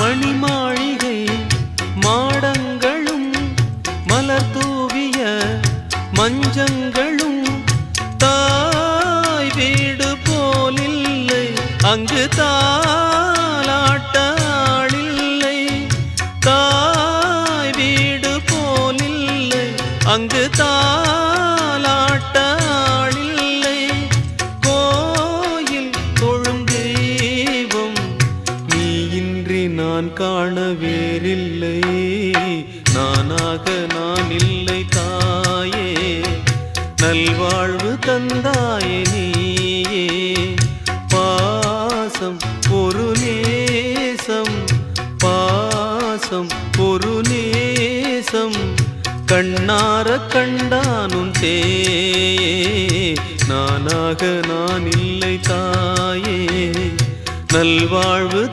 மணிமாளிகை மாடங்களும் மலர் தூவிய மஞ்சங்களும் தாய் வீடு போலில்லை அங்கு தாலாட்டாளில்லை தாய் வீடு போலில்லை அங்கு தாலாட்ட நான் காண வேறில்லை. நானாக நான் இல்லை தாயே. நல்வாழ்வு தந்தாயே நீயே. பாசம் ஒரு நேசம். பாசம் ஒரு நேசம். கண்ணார கண்டானும் தேயே. நானாக நான் இல்லை தாயே. நல்வாழ்வு